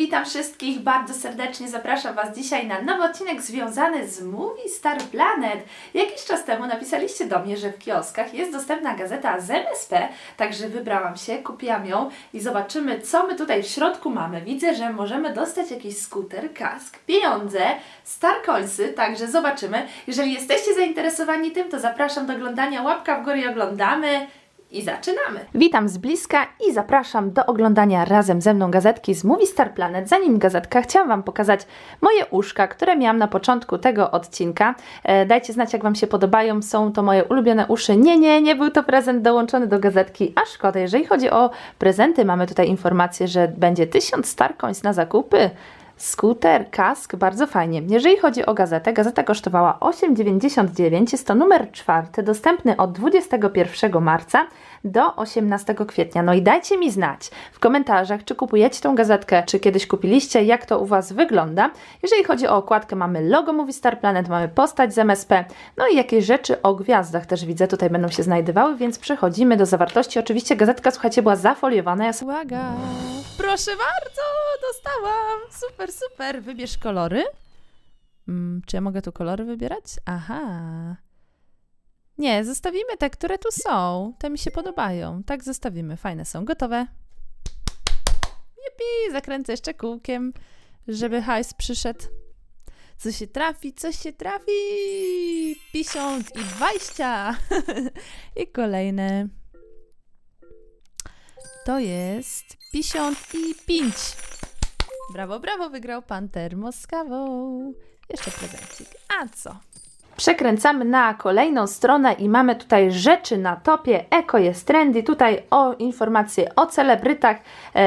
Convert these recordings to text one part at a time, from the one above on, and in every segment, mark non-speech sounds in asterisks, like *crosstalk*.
witam wszystkich bardzo serdecznie. Zapraszam Was dzisiaj na nowy odcinek związany z Movie Star Planet. Jakiś czas temu napisaliście do mnie, że w kioskach jest dostępna gazeta z MSP, także wybrałam się, kupiłam ją i zobaczymy, co my tutaj w środku mamy. Widzę, że możemy dostać jakiś skuter, kask, pieniądze, Star Coinsy, także zobaczymy. Jeżeli jesteście zainteresowani tym, to zapraszam do oglądania. Łapka w górę i oglądamy. I zaczynamy! Witam z bliska i zapraszam do oglądania razem ze mną gazetki z Movie Star Planet. Zanim gazetka, chciałam Wam pokazać moje uszka, które miałam na początku tego odcinka. E, dajcie znać, jak Wam się podobają. Są to moje ulubione uszy. Nie, nie, nie był to prezent dołączony do gazetki, a szkoda. Jeżeli chodzi o prezenty, mamy tutaj informację, że będzie 1000 Star Coins na zakupy. Skuter, kask, bardzo fajnie. Jeżeli chodzi o gazetę, gazeta kosztowała 8,99, jest to numer czwarty, dostępny od 21 marca do 18 kwietnia. No i dajcie mi znać w komentarzach, czy kupujecie tą gazetkę, czy kiedyś kupiliście, jak to u Was wygląda. Jeżeli chodzi o okładkę, mamy logo Movie Star Planet, mamy postać z MSP, no i jakieś rzeczy o gwiazdach też widzę, tutaj będą się znajdowały, więc przechodzimy do zawartości. Oczywiście gazetka, słuchajcie, była zafoliowana. Ja. Uwaga! Proszę bardzo, dostałam! Super, super! Wybierz kolory. Mm, czy ja mogę tu kolory wybierać? Aha. Nie, zostawimy te, które tu są. Te mi się podobają. Tak zostawimy. Fajne są. Gotowe. Jupi, zakręcę jeszcze kółkiem, żeby hajs przyszedł. Co się trafi, co się trafi. 50 i 20. *laughs* I kolejne. To jest 55. Brawo, brawo, wygrał pan termoskawą. Jeszcze prezencik. A co? Przekręcamy na kolejną stronę i mamy tutaj rzeczy na topie. Eko jest trendy. Tutaj o informacje o celebrytach.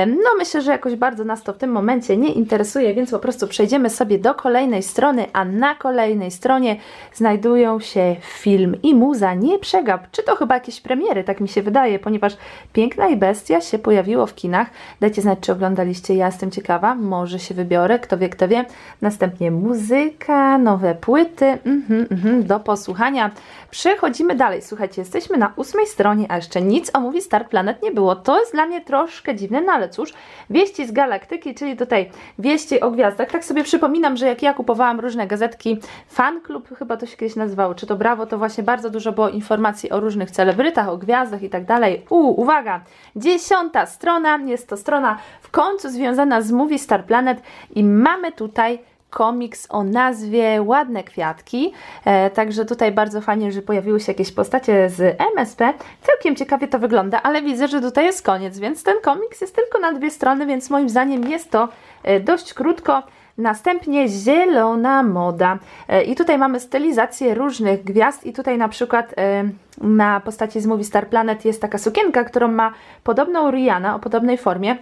No myślę, że jakoś bardzo nas to w tym momencie nie interesuje, więc po prostu przejdziemy sobie do kolejnej strony, a na kolejnej stronie znajdują się film i muza. Nie przegap. Czy to chyba jakieś premiery, tak mi się wydaje, ponieważ Piękna i Bestia się pojawiło w kinach. Dajcie znać, czy oglądaliście. Ja jestem ciekawa. Może się wybiorę. Kto wie, kto wie. Następnie muzyka, nowe płyty. Mhm, mhm, do posłuchania. Przechodzimy dalej. Słuchajcie, jesteśmy na ósmej stronie, a jeszcze nic o Movie Star Planet nie było. To jest dla mnie troszkę dziwne, no ale cóż, wieści z galaktyki, czyli tutaj wieści o gwiazdach. Tak sobie przypominam, że jak ja kupowałam różne gazetki, Fan Club chyba to się kiedyś nazywało, czy to Brawo, to właśnie bardzo dużo było informacji o różnych celebrytach, o gwiazdach i tak dalej. U, uwaga, dziesiąta strona, jest to strona w końcu związana z Movie Star Planet i mamy tutaj komiks o nazwie Ładne Kwiatki. E, także tutaj bardzo fajnie, że pojawiły się jakieś postacie z MSP. Całkiem ciekawie to wygląda, ale widzę, że tutaj jest koniec, więc ten komiks jest tylko na dwie strony, więc moim zdaniem jest to e, dość krótko. Następnie zielona moda. E, I tutaj mamy stylizację różnych gwiazd i tutaj na przykład e, na postaci z Movie Star Planet jest taka sukienka, którą ma podobną Rihanna o podobnej formie.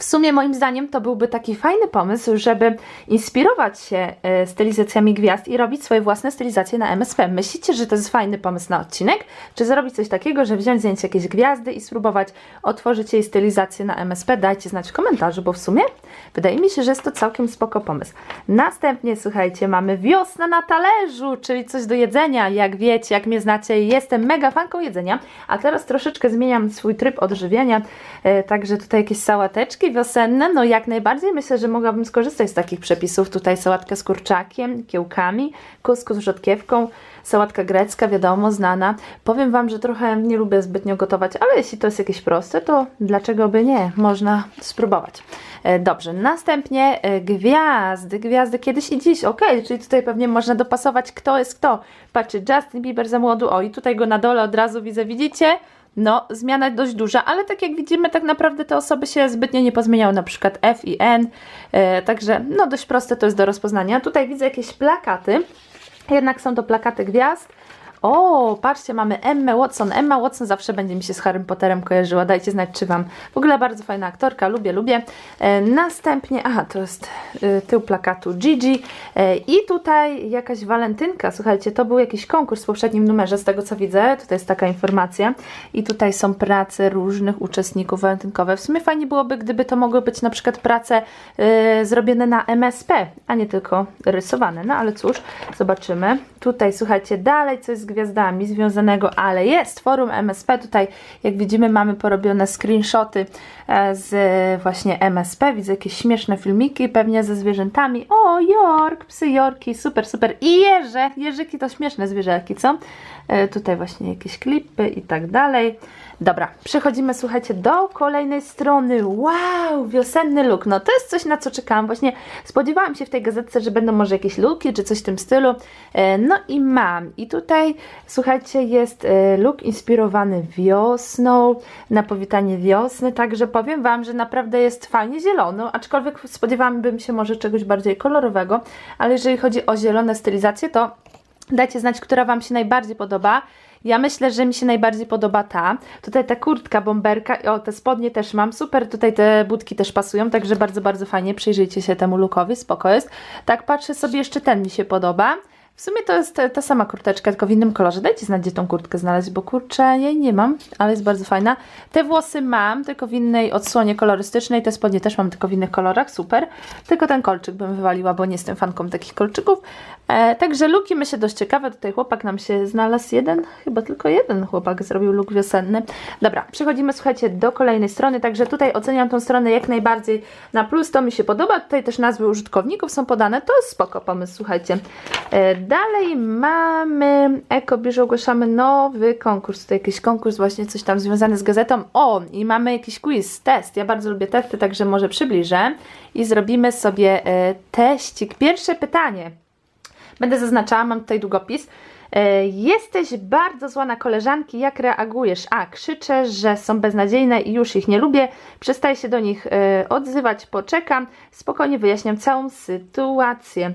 W sumie moim zdaniem to byłby taki fajny pomysł, żeby inspirować się e, stylizacjami gwiazd i robić swoje własne stylizacje na MSP. Myślicie, że to jest fajny pomysł na odcinek? Czy zrobić coś takiego, że wziąć zdjęcie jakiejś gwiazdy i spróbować otworzyć jej stylizację na MSP? Dajcie znać w komentarzu, bo w sumie wydaje mi się, że jest to całkiem spoko pomysł. Następnie, słuchajcie, mamy wiosna na talerzu, czyli coś do jedzenia. Jak wiecie, jak mnie znacie, jestem mega fanką jedzenia, a teraz troszeczkę zmieniam swój tryb odżywiania, e, także tutaj jakieś sałateczki wiosenne, no jak najbardziej myślę, że mogłabym skorzystać z takich przepisów. Tutaj sałatkę z kurczakiem, kiełkami, kuskus z rzodkiewką, sałatka grecka, wiadomo, znana. Powiem Wam, że trochę nie lubię zbytnio gotować, ale jeśli to jest jakieś proste, to dlaczego by nie? Można spróbować. E, Dobrze, następnie e, gwiazdy, gwiazdy kiedyś i dziś, ok, czyli tutaj pewnie można dopasować kto jest kto. Patrzcie, Justin Bieber za młodu, o i tutaj go na dole od razu widzę, widzicie? No, zmiana dość duża, ale tak jak widzimy, tak naprawdę te osoby się zbytnio nie pozmieniały, na przykład F i N, e, także no dość proste to jest do rozpoznania. Tutaj widzę jakieś plakaty, jednak są to plakaty gwiazd. O, patrzcie, mamy Emmę Watson. Emma Watson zawsze będzie mi się z Harrym Potterem kojarzyła. Dajcie znać, czy Wam. W ogóle bardzo fajna aktorka, lubię, lubię. E, następnie, aha, to jest e, tył plakatu Gigi. E, I tutaj jakaś walentynka. Słuchajcie, to był jakiś konkurs w poprzednim numerze, z tego co widzę. Tutaj jest taka informacja. I tutaj są prace różnych uczestników walentynkowe. W sumie fajnie byłoby, gdyby to mogły być na przykład prace zrobione na MSP, a nie tylko rysowane. No ale cóż, zobaczymy. Tutaj, słuchajcie, dalej coś z gwiazdami związanego, ale jest forum MSP. Tutaj, jak widzimy, mamy porobione screenshoty e, z właśnie MSP. Widzę jakieś śmieszne filmiki, pewnie ze zwierzętami. O, York, psy Yorki, super, super. I jeże, jeżyki to śmieszne zwierzaki, co? E, Tutaj właśnie jakieś klipy i tak dalej. Dobra, przechodzimy, słuchajcie, do kolejnej strony. Wow, wiosenny look. No to jest coś, na co czekałam. Właśnie spodziewałam się w tej gazetce, że będą może jakieś looki czy coś w tym stylu. E, No i mam. I tutaj, słuchajcie, jest e, look inspirowany wiosną, na powitanie wiosny. Także powiem Wam, że naprawdę jest fajnie zielono, aczkolwiek spodziewałabym się może czegoś bardziej kolorowego. Ale jeżeli chodzi o zielone stylizacje, to Dajcie znać, która Wam się najbardziej podoba. Ja myślę, że mi się najbardziej podoba ta. Tutaj ta kurtka, bomberka, o te spodnie też mam. Super, tutaj te budki też pasują, także bardzo, bardzo fajnie. Przyjrzyjcie się temu lookowi, spoko jest. Tak, patrzę sobie, jeszcze ten mi się podoba. W sumie to jest ta sama kurteczka, tylko w innym kolorze. Dajcie znać, gdzie tą kurtkę znaleźć, bo kurczę, jej nie mam, ale jest bardzo fajna. Te włosy mam, tylko w innej odsłonie kolorystycznej. Te spodnie też mam, tylko w innych kolorach, super. Tylko ten kolczyk bym wywaliła, bo nie jestem fanką takich kolczyków. E, także luki myślę dość ciekawe. Tutaj chłopak nam się znalazł jeden, chyba tylko jeden chłopak zrobił luk wiosenny. Dobra, przechodzimy, słuchajcie, do kolejnej strony. Także tutaj oceniam tą stronę jak najbardziej na plus. To mi się podoba. Tutaj też nazwy użytkowników są podane. To jest spoko pomysł, słuchajcie. E, Dalej mamy EcoBiż, ogłaszamy nowy konkurs. Tutaj jakiś konkurs właśnie, coś tam związany z gazetą. O, i mamy jakiś quiz, test. Ja bardzo lubię testy, także może przybliżę. I zrobimy sobie e, teścik. Pierwsze pytanie. Będę zaznaczała, mam tutaj długopis. E, Jesteś bardzo zła na koleżanki, jak reagujesz? A, krzyczę, że są beznadziejne i już ich nie lubię. Przestaję się do nich e, odzywać, poczekam. Spokojnie wyjaśniam całą sytuację.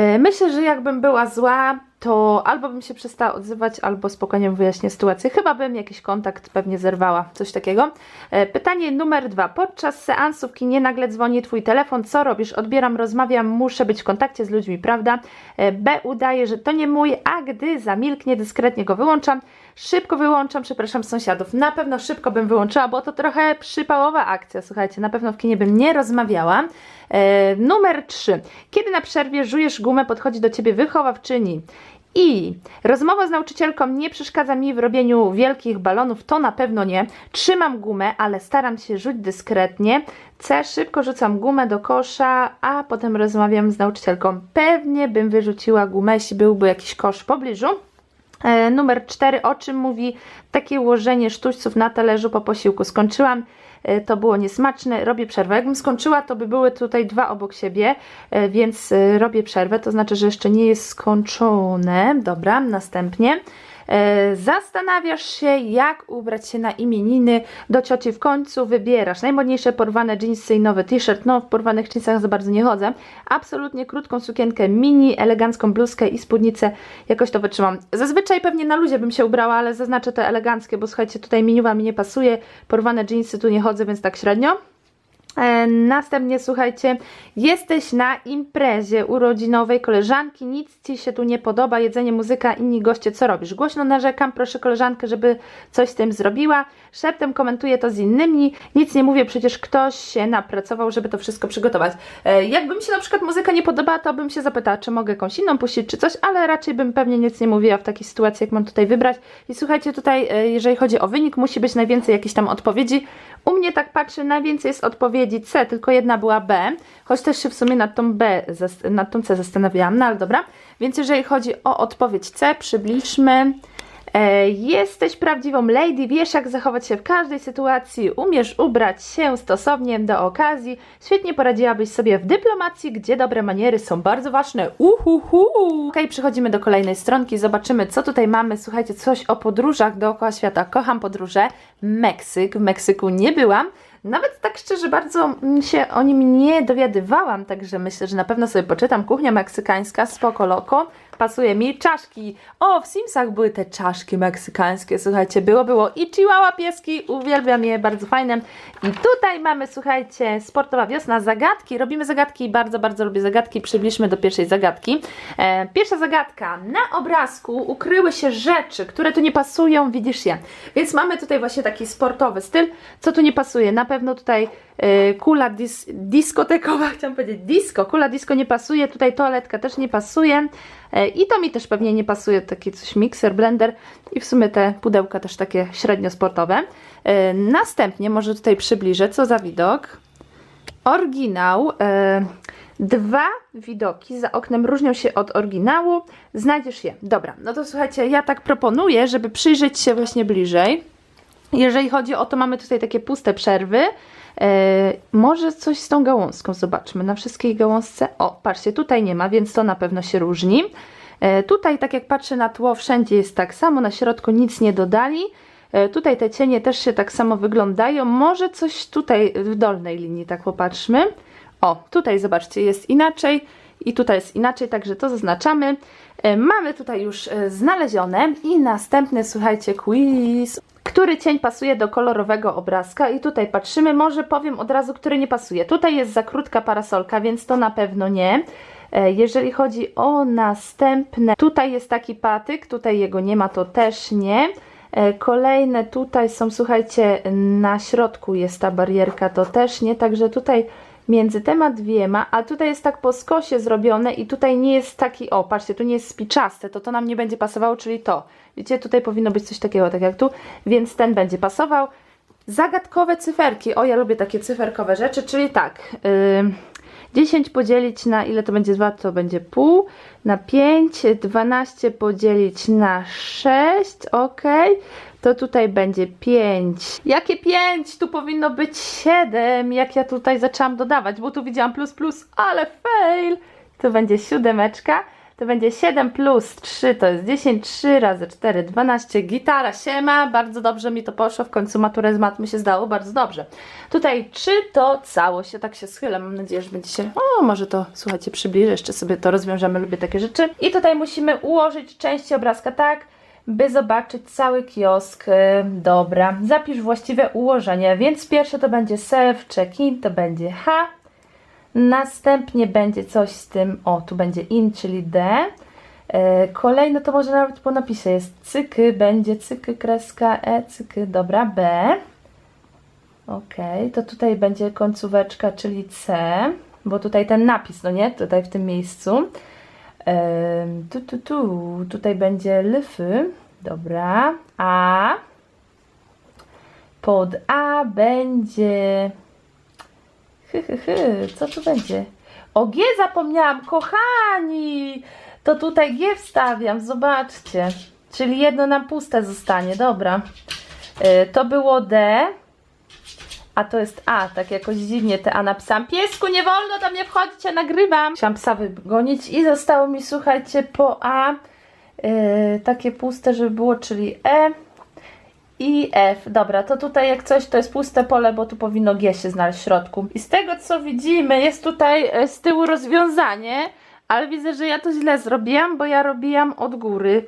E, Myślę, że jakbym była zła, to albo bym się przestała odzywać, albo spokojnie wyjaśnię sytuację. Chyba bym jakiś kontakt pewnie zerwała, coś takiego. E, Pytanie numer dwa. Podczas seansu w kinie nagle dzwoni twój telefon. Co robisz? Odbieram, rozmawiam, muszę być w kontakcie z ludźmi, prawda? E, B. Udaję, że to nie mój, a gdy zamilknie, dyskretnie go wyłączam. Szybko wyłączam, przepraszam sąsiadów. Na pewno szybko bym wyłączyła, bo to trochę przypałowa akcja, słuchajcie. Na pewno w kinie bym nie rozmawiała. E, numer 3. Kiedy na przerwie żujesz gumę, podchodzi do ciebie wychowawczyni. I rozmowa z nauczycielką nie przeszkadza mi w robieniu wielkich balonów, to na pewno nie. Trzymam gumę, ale staram się rzuć dyskretnie. C. Szybko rzucam gumę do kosza, a potem rozmawiam z nauczycielką. Pewnie bym wyrzuciła gumę, jeśli byłby jakiś kosz w pobliżu. E, numer 4. O czym mówi takie ułożenie sztućców na talerzu po posiłku? Skończyłam, e, to było niesmaczne, robię przerwę. Jakbym skończyła, to by były tutaj dwa obok siebie, e, więc robię przerwę, to znaczy, że jeszcze nie jest skończone. Dobra, następnie. E, Zastanawiasz się, jak ubrać się na imieniny do cioci w końcu wybierasz. Najmodniejsze porwane dżinsy i nowy t-shirt. No, w porwanych jeansach za bardzo nie chodzę. Absolutnie krótką sukienkę mini, elegancką bluzkę i spódnicę. Jakoś to wytrzymam. Zazwyczaj pewnie na luzie bym się ubrała, ale zaznaczę te eleganckie, bo słuchajcie, tutaj miniuwa mi nie pasuje. Porwane dżinsy tu nie chodzę, więc tak średnio. E, Następnie słuchajcie, jesteś na imprezie urodzinowej koleżanki, nic ci się tu nie podoba, jedzenie, muzyka, inni goście, co robisz? Głośno narzekam, proszę koleżankę, żeby coś z tym zrobiła. Szeptem komentuję to z innymi, nic nie mówię, przecież ktoś się napracował, żeby to wszystko przygotować. E, Jakby mi się na przykład muzyka nie podobała, to bym się zapytała, czy mogę jakąś inną puścić, czy coś, ale raczej bym pewnie nic nie mówiła w takiej sytuacji, jak mam tutaj wybrać. I słuchajcie, tutaj, e, jeżeli chodzi o wynik, musi być najwięcej jakichś tam odpowiedzi. U mnie tak patrzę, najwięcej jest odpowiedzi C, tylko jedna była B, choć też się w sumie nad tą B, nad tą C zastanawiałam, no ale dobra. Więc jeżeli chodzi o odpowiedź C, przybliżmy. E, jesteś prawdziwą lady, wiesz jak zachować się w każdej sytuacji, umiesz ubrać się stosownie do okazji, świetnie poradziłabyś sobie w dyplomacji, gdzie dobre maniery są bardzo ważne. Uhuhu! Okej, przechodzimy do kolejnej stronki, zobaczymy co tutaj mamy. Słuchajcie, coś o podróżach dookoła świata. Kocham podróże. Meksyk, w Meksyku nie byłam. Nawet tak szczerze bardzo się o nim nie dowiadywałam, także myślę, że na pewno sobie poczytam. Kuchnia meksykańska, spoko loko, pasuje mi. Czaszki, o w Simsach były te czaszki meksykańskie, słuchajcie, było, było. I chihuahua pieski, uwielbiam je, bardzo fajne. I tutaj mamy, słuchajcie, sportowa wiosna, zagadki. Robimy zagadki, bardzo, bardzo lubię zagadki. Przybliżmy do pierwszej zagadki. E, pierwsza zagadka. Na obrazku ukryły się rzeczy, które tu nie pasują, widzisz je. Więc mamy tutaj właśnie taki sportowy styl. Co tu nie pasuje? Na pewno tutaj kula dis, dyskotekowa, *laughs* chciałam powiedzieć disco, kula disco nie pasuje, tutaj toaletka też nie pasuje e, i to mi też pewnie nie pasuje, takie coś mikser, blender i w sumie te pudełka też takie średnio sportowe. E, Następnie może tutaj przybliżę, co za widok. Oryginał. Dwa widoki za oknem różnią się od oryginału. Znajdziesz je. Dobra, no to słuchajcie, ja tak proponuję, żeby przyjrzeć się właśnie bliżej. Jeżeli chodzi o to, mamy tutaj takie puste przerwy. E, może coś z tą gałązką zobaczmy. Na wszystkiej gałązce. O, patrzcie, tutaj nie ma, więc to na pewno się różni. E, tutaj, tak jak patrzę na tło, wszędzie jest tak samo. Na środku nic nie dodali. E, Tutaj te cienie też się tak samo wyglądają. Może coś tutaj w dolnej linii, tak popatrzmy. O, tutaj zobaczcie, jest inaczej i tutaj jest inaczej, także to zaznaczamy. E, Mamy tutaj już e, znalezione i następny, słuchajcie, quiz. Który cień pasuje do kolorowego obrazka? I tutaj patrzymy, może powiem od razu, który nie pasuje. Tutaj jest za krótka parasolka, więc to na pewno nie. E, Jeżeli chodzi o następne, tutaj jest taki patyk, tutaj jego nie ma, to też nie. E, Kolejne tutaj są, słuchajcie, na środku jest ta barierka, to też nie, także tutaj między temat dwiema, a tutaj jest tak po skosie zrobione i tutaj nie jest taki, o patrzcie, tu nie jest spiczaste, to to nam nie będzie pasowało, czyli to. Widzicie, tutaj powinno być coś takiego, tak jak tu, więc ten będzie pasował. Zagadkowe cyferki, o ja lubię takie cyferkowe rzeczy, czyli tak, ym, 10 podzielić na ile to będzie 2, to będzie pół, na 5, 12 podzielić na 6, ok, to tutaj będzie 5. Jakie 5? Tu powinno być 7, jak ja tutaj zaczęłam dodawać, bo tu widziałam plus plus, ale fail. To będzie siódemeczka, to będzie 7 plus 3 to jest 10, 3 razy 4, 12, gitara, siema, bardzo dobrze mi to poszło, w końcu maturę z mat mi się zdało, bardzo dobrze. Tutaj 3 to całość, ja tak się schylę, mam nadzieję, że będzie się, o może to, słuchajcie, przybliżę, jeszcze sobie to rozwiążemy, lubię takie rzeczy. I tutaj musimy ułożyć części obrazka tak, by zobaczyć cały kiosk. Y, Dobra, zapisz właściwe ułożenie, więc pierwsze to będzie self check-in, to będzie H, Następnie będzie coś z tym, o tu będzie in, czyli D. E, Kolejne to może nawet po napisie jest cyky, będzie cyky, kreska, E, cyky, dobra, B. Ok, to tutaj będzie końcóweczka, czyli C, bo tutaj ten napis, no nie, tutaj w tym miejscu. Tu, tu, tu, tutaj będzie lyfy, dobra, A. Pod A będzie Hy, hy, hy, co tu będzie? O G zapomniałam, kochani! To tutaj G wstawiam, zobaczcie. Czyli jedno nam puste zostanie, dobra. Y, To było D, a to jest A, tak jakoś dziwnie te A napisałam. Piesku, nie wolno do mnie wchodzić, ja nagrywam. Chciałam psa wygonić i zostało mi, słuchajcie, po A y, takie puste, żeby było, czyli E i F. Dobra, to tutaj jak coś to jest puste pole, bo tu powinno G się znaleźć w środku. I z tego co widzimy, jest tutaj e, z tyłu rozwiązanie, ale widzę, że ja to źle zrobiłam, bo ja robiłam od góry.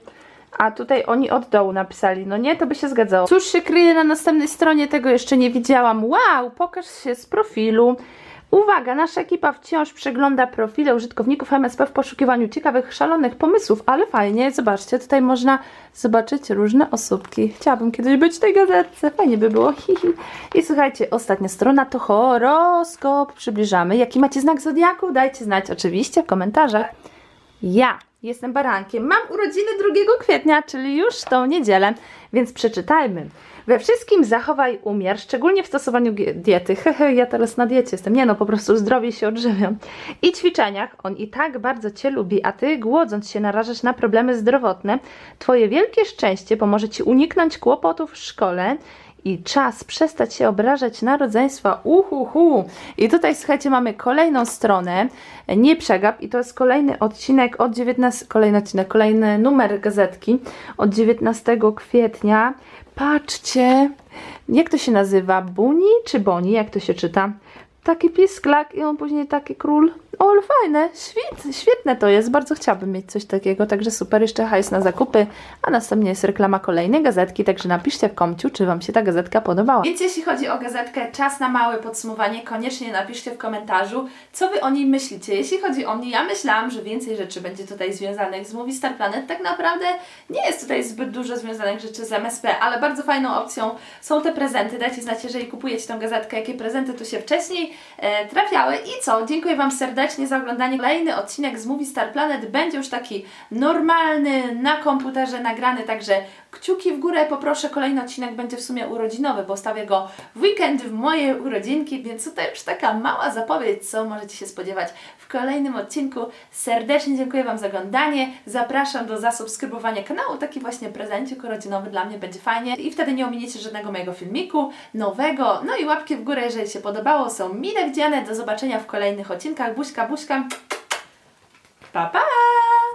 A tutaj oni od dołu napisali. No nie, to by się zgadzało. Cóż się kryje na następnej stronie, tego jeszcze nie widziałam. Wow, pokaż się z profilu. Uwaga, nasza ekipa wciąż przegląda profile użytkowników MSP w poszukiwaniu ciekawych, szalonych pomysłów, ale fajnie, zobaczcie, tutaj można zobaczyć różne osóbki. Chciałabym kiedyś być w tej gazetce, fajnie by było. Hi, hi. I słuchajcie, ostatnia strona to horoskop. Przybliżamy. Jaki macie znak zodiaku? Dajcie znać oczywiście w komentarzach. Ja jestem barankiem. Mam urodziny 2 kwietnia, czyli już tą niedzielę, więc przeczytajmy. We wszystkim zachowaj umiar, szczególnie w stosowaniu diety. Hehe, ja teraz na diecie jestem. Nie no, po prostu zdrowie się odżywiam. I ćwiczeniach. On i tak bardzo Cię lubi, a Ty, głodząc się, narażasz na problemy zdrowotne. Twoje wielkie szczęście pomoże Ci uniknąć kłopotów w szkole i czas przestać się obrażać na rodzeństwa. Uhuhu. I tutaj słuchajcie, mamy kolejną stronę. Nie przegap i to jest kolejny odcinek od 19, kolejny odcinek, kolejny numer gazetki od 19 kwietnia. Patrzcie, jak to się nazywa? Buni czy Boni? Jak to się czyta? Taki pisklak i on później taki król. O, ale fajne, świetne, świetne to jest. Bardzo chciałabym mieć coś takiego, także super. Jeszcze hajs na zakupy, a następnie jest reklama kolejnej gazetki, także napiszcie w komciu, czy Wam się ta gazetka podobała. Więc jeśli chodzi o gazetkę Czas na małe podsumowanie, koniecznie napiszcie w komentarzu, co Wy o niej myślicie. Jeśli chodzi o mnie, ja myślałam, że więcej rzeczy będzie tutaj związanych z Movie Star Planet. Tak naprawdę nie jest tutaj zbyt dużo związanych rzeczy z MSP, ale bardzo fajną opcją są te prezenty. Dajcie znać, jeżeli kupujecie tą gazetkę, jakie prezenty tu się wcześniej e, trafiały. I co? Dziękuję Wam serdecznie za oglądanie. Kolejny odcinek z Movie Star Planet będzie już taki normalny, na komputerze nagrany, także kciuki w górę poproszę. Kolejny odcinek będzie w sumie urodzinowy, bo stawię go w weekend w moje urodzinki, więc tutaj już taka mała zapowiedź, co możecie się spodziewać w kolejnym odcinku. Serdecznie dziękuję Wam za oglądanie. Zapraszam do zasubskrybowania kanału. Taki właśnie prezencik urodzinowy dla mnie będzie fajnie i wtedy nie ominiecie żadnego mojego filmiku nowego. No i łapki w górę, jeżeli się podobało. Są mile widziane. Do zobaczenia w kolejnych odcinkach. Buźka, buźka. Pa, pa!